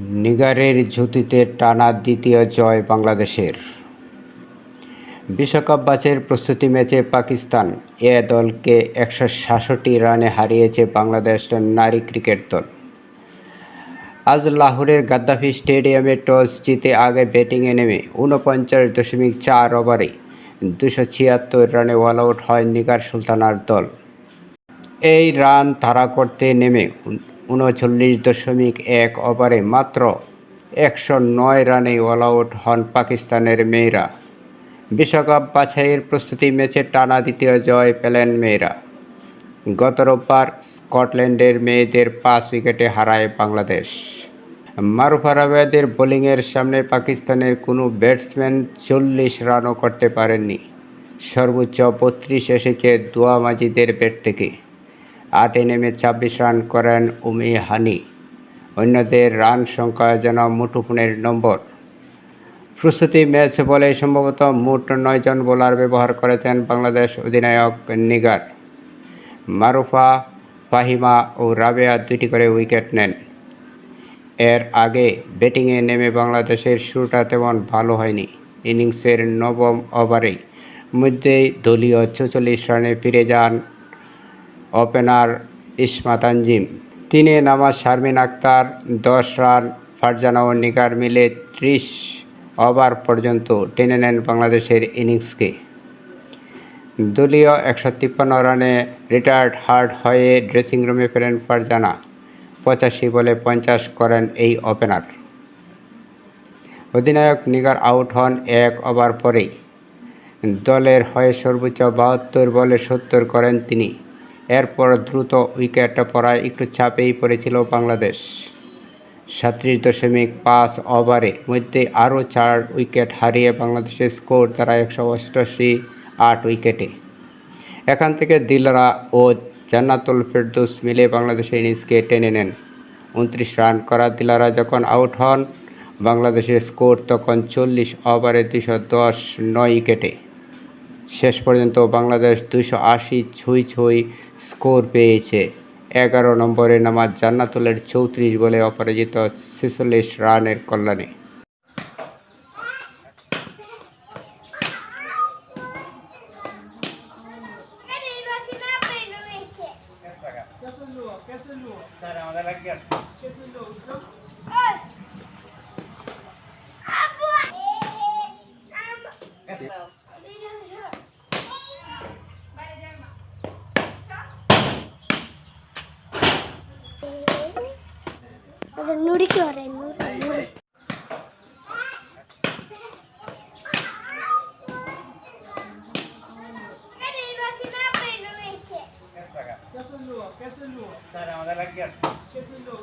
নিগারের ঝুঁতিতে টানা দ্বিতীয় জয় বাংলাদেশের। বিশ্বকাপ বাছাইয়ের প্রস্তুতি ম্যাচে পাকিস্তান এ দলকে একশো সাতষট্টি রানে হারিয়েছে বাংলাদেশ নারী ক্রিকেট দল। আজ লাহোরের গাদ্দাফি স্টেডিয়ামে টস জিতে আগে ব্যাটিংয়ে নেমে ঊনপঞ্চাশ দশমিক চার ওভারে দুশো ছিয়াত্তর রানে অল আউট হয় নিগার সুলতানার দল। এই রান তাড়া করতে নেমে উনচল্লিশ দশমিক এক ওভারে মাত্র একশো নয় রানে অল আউট হন পাকিস্তানের মেয়েরা। বিশ্বকাপ বাছাইয়ের প্রস্তুতি ম্যাচে টানা দ্বিতীয় জয় পেলেন মেয়েরা। গত রোববার স্কটল্যান্ডের মেয়েদের পাঁচ উইকেটে হারায় বাংলাদেশ। মারুফার আবেদের বোলিংয়ের সামনে পাকিস্তানের কোনো ব্যাটসম্যান চল্লিশ রানও করতে পারেননি। সর্বোচ্চ বত্রিশ এসেছে দোয়া মাজিদের ব্যাট থেকে। আটে নেমে ছাব্বিশ রান করেন উমি হানি। অন্যদের রান সংখ্যা যেন মুঠোফোনের নম্বর। প্রস্তুতি ম্যাচ বলে সম্ভবত মোট নয়জন বোলার ব্যবহার করেছেন বাংলাদেশ অধিনায়ক নিগার। মারুফা, ফাহিমা ও রাবেয়া দুটি করে উইকেট নেন। এর আগে ব্যাটিংয়ে নেমে বাংলাদেশের শুরুটা তেমন ভালো হয়নি। ইনিংসের নবম ওভারেই মধ্যেই দলীয় ছেচল্লিশ রানে ফিরে যান ওপেনার ইসমা তানজিম তিনে নামা শারমিন আক্তার, দশ রান ফারজানা ও নিগার মিলে ত্রিশ ওভার পর্যন্ত টেনে নেন বাংলাদেশের ইনিংসকে। দলীয় একশো তিপ্পান্ন রানে রিটায়ার্ড হার্ড হয়ে ড্রেসিং রুমে ফেরেন ফারজানা। পঁচাশি বলে পঞ্চাশ করেন এই ওপেনার। অধিনায়ক নিগার আউট হন এক ওভার পরেই। দলের হয়ে সর্বোচ্চ বাহাত্তর বলে সত্তর করেন তিনি। এরপর দ্রুত উইকেট পড়ায় একটু চাপেই পড়েছিল বাংলাদেশ। সাতত্রিশ দশমিক পাঁচ ওভারের মধ্যে আরও চার উইকেট হারিয়ে বাংলাদেশের স্কোর তারা একশো অষ্টআশি আট উইকেটে। এখান থেকে দিলরা ও জান্নাতুল ফেরদৌস মিলে বাংলাদেশের ইনিংসকে টেনে নেন। উনত্রিশ রান করা দিলারা যখন আউট হন, বাংলাদেশের স্কোর তখন চল্লিশ ওভারে দুশো দশ নয় উইকেটে। শেষ পর্যন্ত বাংলাদেশ দুশো আশি ছুঁই ছুঁই স্কোর পেয়েছে। এগারো নম্বরে নামা জান্নাতুলের চৌত্রিশ বলে অপরাজিত ছেচল্লিশ রানের কল্যাণে। അത് നുറുക്കി പറയുന്നു कैसे लो कैसे लो सर हमारा लग गया कैसे लो